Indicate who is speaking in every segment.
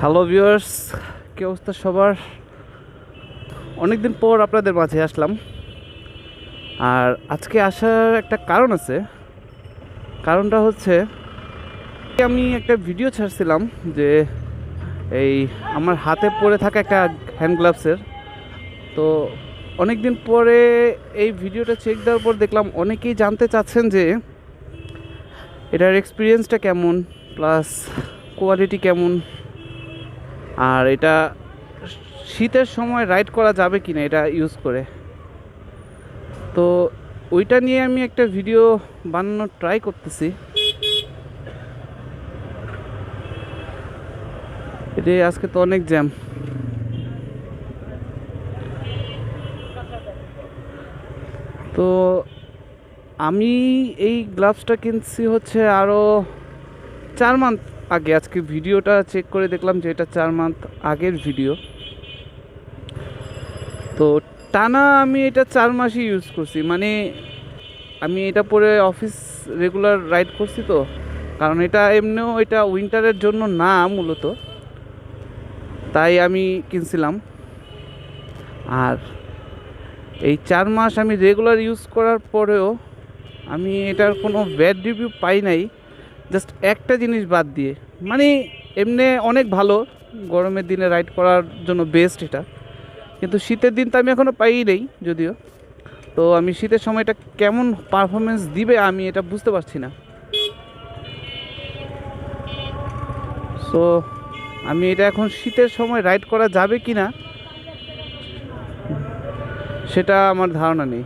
Speaker 1: Hello viewers কি অবস্থা সবার? অনেকদিন পর আপনাদের মাঝে আসলাম। আর আজকে আসার একটা কারণ আছে। কারণটা হচ্ছে, আমি একটা ভিডিও ছাড়ছিলাম যে এই আমার হাতে পড়ে থাকা একটা হ্যান্ড গ্লাভসের তো অনেক দিন পরে এই ভিডিওটা চেক দেওয়ার পর দেখলাম অনেকেই জানতে চাচ্ছেন যে এটার এক্সপিরিয়েন্সটা কেমন প্লাস কোয়ালিটি কেমন। আর এটা শীতের সময় রাইড করা যাবে কি না এটা ইউজ করে। তো ওইটা নিয়ে আমি একটা ভিডিও বানানোর ট্রাই করতেছি। এটা আজকে তো অনেক জ্যাম তো আমি এই গ্লাভসটা কিনছি হচ্ছে আরও চার মান্থ আগে আজকে ভিডিওটা চেক করে দেখলাম যে এটা চার মান্থ আগের ভিডিও তো টানা আমি এটা চার মাসই ইউজ করছি। মানে আমি এটা পরে অফিস রেগুলার রাইড করছি তো। কারণ এটা এমনিও এটা উইন্টারের জন্য না মূলত। তাই আমি কিনছিলাম। আর এই চার মাস আমি রেগুলার ইউজ করার পরেও আমি এটার কোনো ব্যাড রিভিউ পাই নাই। জাস্ট একটা জিনিস বাদ দিয়ে। মানে এমনি অনেক ভালো, গরমের দিনে রাইড করার জন্য বেস্ট এটা। কিন্তু শীতের দিন তো আমি এখনও পাই নেই যদিও। তো আমি শীতের সময়টা কেমন পারফরমেন্স দিবে আমি এটা বুঝতে পারছি না। সো আমি এটা এখন শীতের সময় রাইড করা যাবে কি না সেটা আমার ধারণা নেই।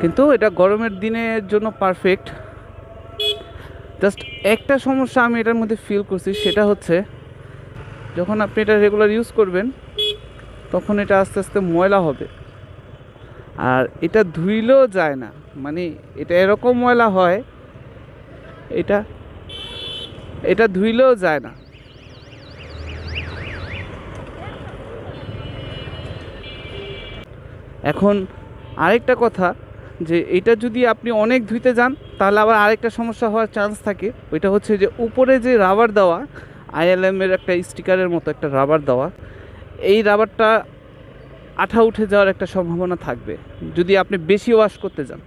Speaker 1: কিন্তু এটা গরমের দিনের জন্য পারফেক্ট জাস্ট একটা সমস্যা আমি এটার মধ্যে ফিল করছি, সেটা হচ্ছে যখন আপনি এটা রেগুলার ইউজ করবেন, তখন এটা আস্তে আস্তে ময়লা হবে। আর এটা ধুইলেও যায় না। মানে এটা এরকম ময়লা হয়, এটা এটা ধুইলেও যায় না। এখন আরেকটা কথা যে এটা যদি আপনি অনেক ধুইতে যান, তাহলে আবার আরেকটা সমস্যা হওয়ার চান্স থাকে। ওইটা হচ্ছে যে উপরে যে রাবার দেওয়া আইএলএমের একটা স্টিকারের মতো একটা রাবার দেওয়া, এই রাবারটা আঠা উঠে যাওয়ার একটা সম্ভাবনা থাকবে। যদি আপনি বেশি ওয়াশ করতে যান।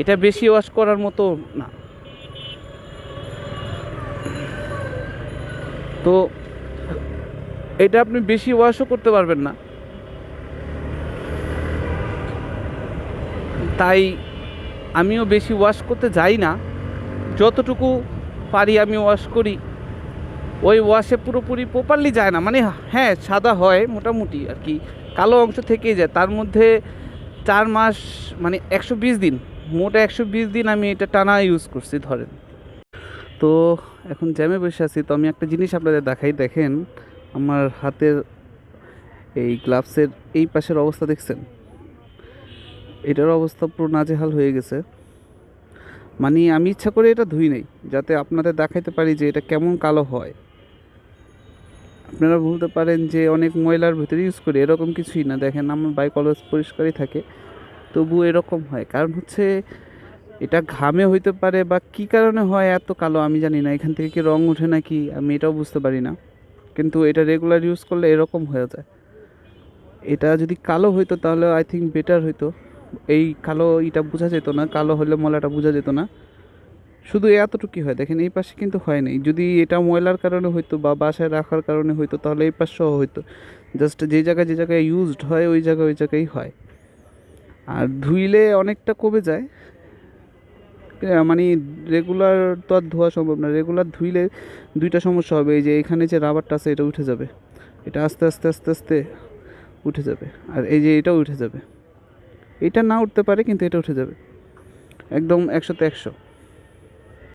Speaker 1: এটা বেশি ওয়াশ করার মতো না। তো এটা আপনি বেশি ওয়াশও করতে পারবেন না। তাই আমিও বেশি ওয়াশ করতে যাই না। যতটুকু পারি আমি ওয়াশ করি। ওই ওয়াশে পুরোপুরি প্রপারলি যায় না। মানে হ্যাঁ সাদা হয় মোটামুটি আর কি। কালো অংশ থেকেই যায়। তার মধ্যে চার মাস মানে একশো বিশ দিন, মোট একশো বিশ দিন আমি এটা টানা ইউজ করছি, ধরেন। তো এখন জ্যামে বসে আছি। তো আমি একটা জিনিস আপনাদের দেখাই। দেখেন, আমার হাতের এই গ্লাভসের এই পাশের অবস্থা দেখছেন? এটার অবস্থা পুরো নাজেহাল হয়ে গেছে। মানে আমি ইচ্ছা করে এটা ধুই নেই, যাতে আপনাদের দেখাইতে পারি যে এটা কেমন কালো হয়। আপনারা বলতে পারেন যে অনেক ময়লার ভিতরে ইউজ করি, এরকম কিছুই না। দেখেন আমার বাইক অলওয়েজ পরিষ্কারই থাকে, তবু এরকম হয়। কারণ হচ্ছে এটা ঘামে হইতে পারে বা কি কারণে হয় এত কালো আমি জানি না, এখান থেকে কি রং ওঠে নাকি আমি এটাও বুঝতে পারি না। কিন্তু এটা রেগুলার ইউজ করলে এরকম হয়ে যায়। এটা যদি কালো হইতো তাহলে আই থিঙ্ক বেটার হইতো। এই কালো এটা বোঝা যেত না, কালো হলে ময়লাটা বোঝা যেত না। শুধু এতটুকুই হয়, দেখেন এই পাশে কিন্তু হয় নাই। যদি এটা ময়লার কারণে হইতো বা বাসায় রাখার কারণে হইতো, তাহলে এই পাশ সহ হইতো। জাস্ট যে জায়গায় যে জায়গায় ইউজড হয়, ওই জায়গায় ওই জায়গায় হয়। আর ধুইলে অনেকটা কমে যায়। মানে রেগুলার তো আর ধোয়া সম্ভব না। রেগুলার ধুইলে দুইটা সমস্যা হবে, এই যে এখানে যে রাবারটা আছে, এটা উঠে যাবে। এটা আস্তে আস্তে আস্তে আস্তে উঠে যাবে। আর এই যে এটাও উঠে যাবে। এটা না উঠতে পারে কিন্তু এটা উঠে যাবে। একদম একশোতে একশো।